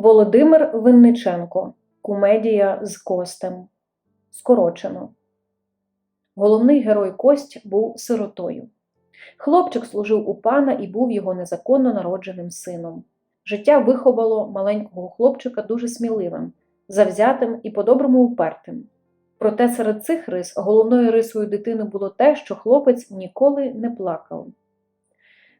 Володимир Винниченко. Кумедія з Костем. Скорочено. Головний герой Кость був сиротою. Хлопчик служив у пана і був його незаконно народженим сином. Життя виховало маленького хлопчика дуже сміливим, завзятим і по-доброму упертим. Проте серед цих рис головною рисою дитини було те, що хлопець ніколи не плакав.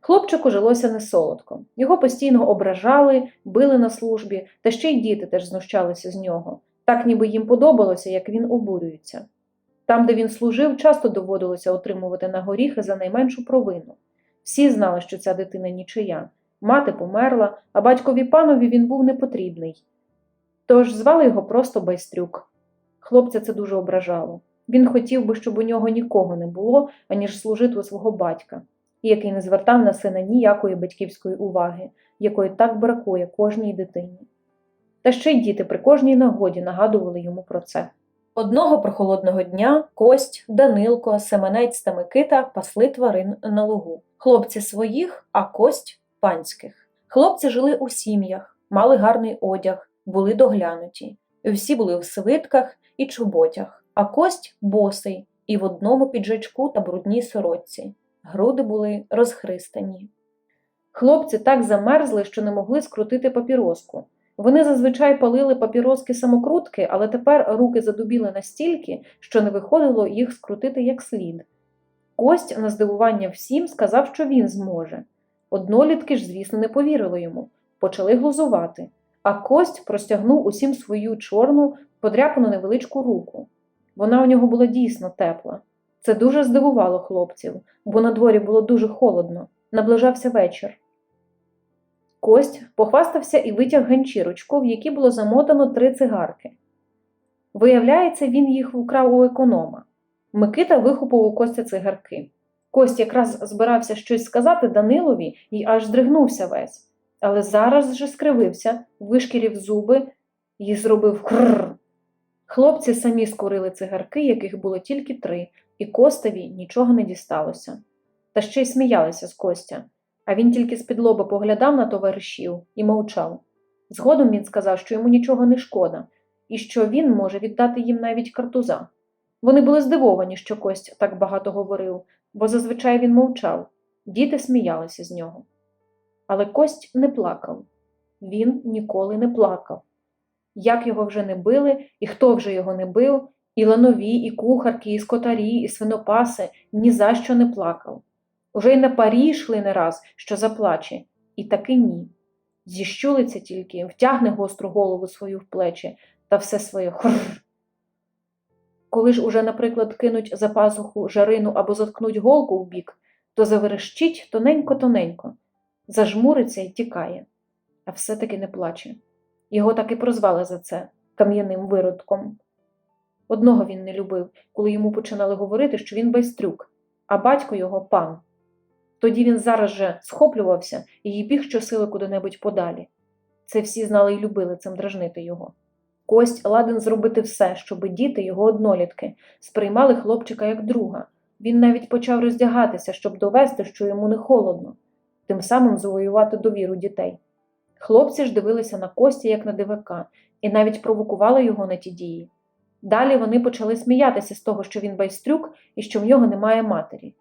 Хлопчику жилося несолодко. Його постійно ображали, били на службі, та ще й діти теж знущалися з нього, так ніби їм подобалося, як він обурюється. Там, де він служив, часто доводилося отримувати на горіхи за найменшу провину. Всі знали, що ця дитина нічия. Мати померла, а батькові панові він був непотрібний. Тож звали його просто Байстрюк. Хлопця це дуже ображало. Він хотів би, щоб у нього нікого не було, аніж служити у свого батька, який не звертав на сина ніякої батьківської уваги, якої так бракує кожній дитині. Та ще й діти при кожній нагоді нагадували йому про це. Одного прохолодного дня Кость, Данилко, Семенець та Микита пасли тварин на лугу. Хлопці своїх, а кость панських. Хлопці жили у сім'ях, мали гарний одяг, були доглянуті. Всі були в свитках і чоботях, а кость босий і в одному піджачку та брудній сорочці. Груди були розхристані. Хлопці так замерзли, що не могли скрутити папіроску. Вони зазвичай палили папіроски самокрутки, але тепер руки задубіли настільки, що не виходило їх скрутити як слід. Кость, на здивування всім, сказав, що він зможе. Однолітки ж, звісно, не повірили йому, почали глузувати, а кость простягнув усім свою чорну, подряпану невеличку руку. Вона у нього була дійсно тепла. Це дуже здивувало хлопців, бо на дворі було дуже холодно, наближався вечір. Кость похвастався і витяг ганчірочку, в якій було замотано три цигарки. Виявляється, він їх вкрав у економа. Микита вихопив у Костя цигарки. Кость якраз збирався щось сказати Данилові і аж здригнувся весь, але зараз же скривився, вишкірів зуби і зробив кррр. Хлопці самі скурили цигарки, яких було тільки три, і Костеві нічого не дісталося. Та ще й сміялися з Костя, а він тільки з-під лоба поглядав на товаришів і мовчав. Згодом він сказав, що йому нічого не шкода, і що він може віддати їм навіть картуза. Вони були здивовані, що Кость так багато говорив, бо зазвичай він мовчав, діти сміялися з нього. Але Кость не плакав. Він ніколи не плакав. Як його вже не били, і хто вже його не бив, і ланові, і кухарки, і скотарі, і свинопаси ні за що не плакав. Уже й на парі йшли не раз, що заплаче, і таки ні. Зіщулиться тільки, втягне гостру голову свою в плечі та все своє хррр. Коли ж уже, наприклад, кинуть за пазуху жарину або заткнуть голку в бік, то заверещить тоненько-тоненько, зажмуриться і тікає, а все-таки не плаче. Його так і прозвали за це кам'яним виродком. Одного він не любив, коли йому починали говорити, що він байстрюк, а батько його пан. Тоді він зараз же схоплювався і біг щосили куди-небудь подалі. Це всі знали і любили цим дражнити його. Кость ладен зробити все, щоби діти, його однолітки, сприймали хлопчика як друга. Він навіть почав роздягатися, щоб довести, що йому не холодно, тим самим завоювати довіру дітей. Хлопці ж дивилися на Костя, як на дивака, і навіть провокували його на ті дії. Далі вони почали сміятися з того, що він байстрюк і що в нього немає матері.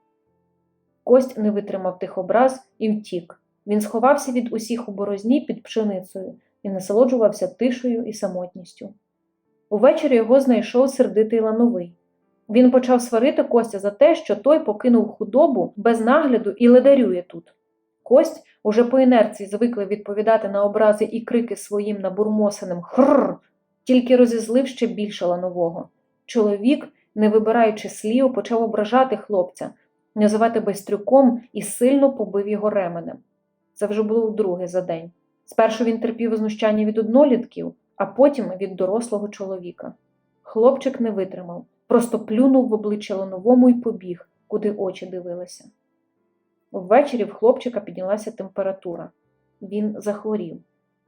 Кость не витримав тих образ і втік. Він сховався від усіх у борозні під пшеницею і насолоджувався тишею і самотністю. Увечері його знайшов сердитий лановий. Він почав сварити Костя за те, що той покинув худобу без нагляду і ледарює тут. Кость, уже по інерції звикли відповідати на образи і крики своїм набурмосеним хррр, тільки розізлив ще більше ланового. Чоловік, не вибираючи слів, почав ображати хлопця, називати байстрюком і сильно побив його ременем. Це вже було вдруге за день. Спершу він терпів знущання від однолітків, а потім від дорослого чоловіка. Хлопчик не витримав, просто плюнув в обличчя лановому і побіг, куди очі дивилися. Ввечері в хлопчика піднялася температура. Він захворів.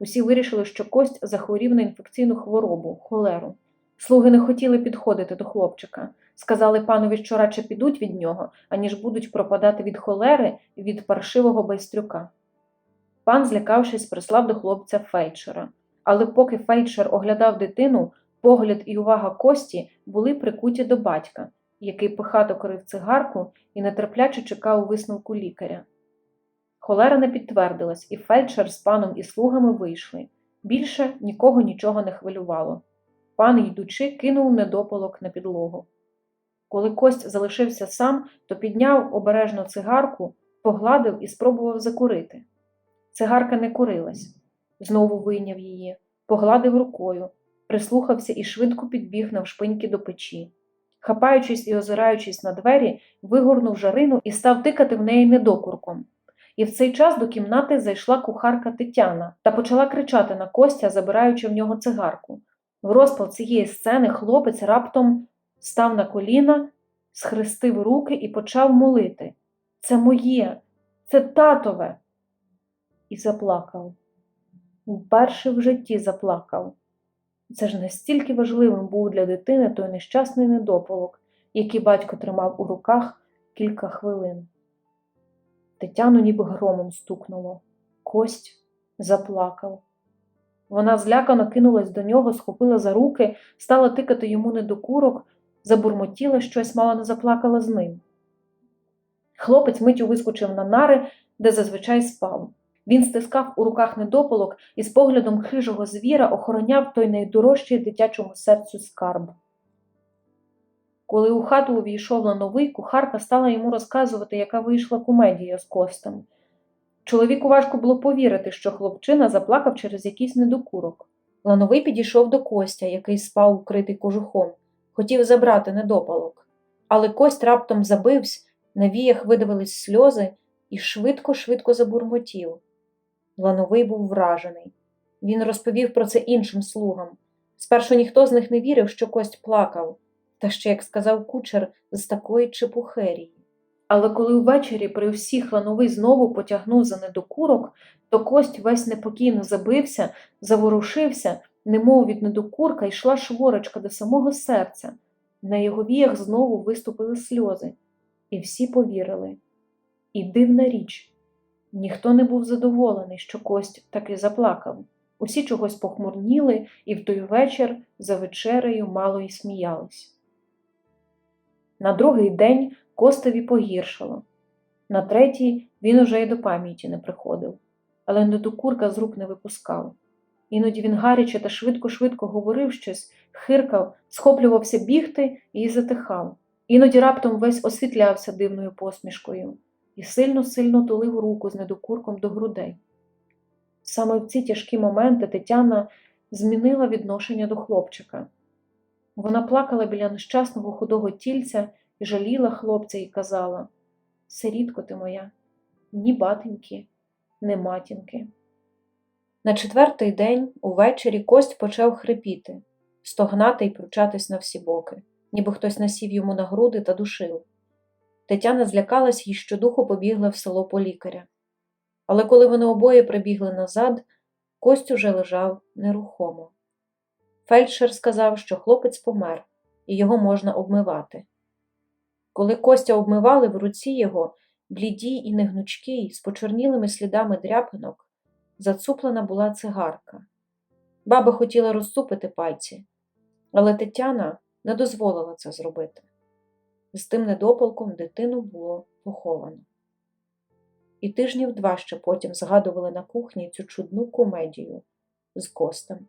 Усі вирішили, що кость захворів на інфекційну хворобу, холеру. Слуги не хотіли підходити до хлопчика. Сказали панові, що радше підуть від нього, аніж будуть пропадати від холери і від паршивого байстрюка. Пан, злякавшись, прислав до хлопця фельдшера. Але поки фельдшер оглядав дитину, погляд і увага Кості були прикуті до батька, який пихато корив цигарку і нетерпляче чекав висновку лікаря. Холера не підтвердилась, і фельдшер з паном і слугами вийшли. Більше нікого нічого не хвилювало. Пан, йдучи, кинув недопалок на підлогу. Коли кость залишився сам, то підняв обережно цигарку, погладив і спробував закурити. Цигарка не курилась. Знову вийняв її, погладив рукою, прислухався і швидко підбіг навшпиньки до печі. Хапаючись і озираючись на двері, вигорнув жарину і став тикати в неї недокурком. І в цей час до кімнати зайшла кухарка Тетяна та почала кричати на Костя, забираючи в нього цигарку. В розпал цієї сцени хлопець раптом став на коліна, схрестив руки і почав молити Це моє, це татове. І заплакав. Вперше в житті заплакав. Це ж настільки важливим був для дитини той нещасний недополок, який батько тримав у руках кілька хвилин. Тетяну ніби громом стукнуло. Кость заплакав. Вона злякано кинулась до нього, схопила за руки, стала тикати йому недокурок, забурмотіла щось, мало не заплакала з ним. Хлопець миттю вискочив на нари, де зазвичай спав. Він стискав у руках недопалок і з поглядом хижого звіра охороняв той найдорожчий дитячому серцю скарб. Коли у хату увійшов лановий, кухарка стала йому розказувати, яка вийшла кумедія з костем. Чоловіку важко було повірити, що хлопчина заплакав через якийсь недокурок. Лановий підійшов до Костя, який спав укритий кожухом, хотів забрати недопалок. Але кость раптом забився, на віях видавились сльози і швидко-швидко забурмотів. Лановий був вражений. Він розповів про це іншим слугам. Спершу ніхто з них не вірив, що кость плакав, та ще, як сказав кучер, з такої чепухерії. Але коли ввечері при всіх лановий знову потягнув за недокурок, то кость весь непокійно забився, заворушився, немов від недокурка йшла шворочка до самого серця. На його віях знову виступили сльози, і всі повірили. І дивна річ, ніхто не був задоволений, що кость таки заплакав. Усі чогось похмурніли і в той вечір за вечерею мало й сміялись. На другий день Костеві погіршало. На третій він уже й до пам'яті не приходив, але недокурка з рук не випускав. Іноді він гаряче та швидко-швидко говорив щось, хиркав, схоплювався бігти і затихав. Іноді раптом весь освітлявся дивною посмішкою і сильно-сильно тулив руку з недокурком до грудей. Саме в ці тяжкі моменти Тетяна змінила відношення до хлопчика. Вона плакала біля нещасного худого тільця і жаліла хлопця і казала Сирітко ти моя, ні батеньки, ні матінки. На четвертий день увечері кость почав хрипіти, стогнати і пручатись на всі боки, ніби хтось насів йому на груди та душив. Тетяна злякалась і щодуху побігла в село по лікаря. Але коли вони обоє прибігли назад, кость уже лежав нерухомо. Фельдшер сказав, що хлопець помер, і його можна обмивати. Коли Костя обмивали в руці його, блідій і негнучкій, з почорнілими слідами дряпинок, зацуплена була цигарка. Баба хотіла розцупити пальці, але Тетяна не дозволила це зробити. З тим недопалком дитину було поховано. І тижнів два ще потім згадували на кухні цю чудну комедію з Костем.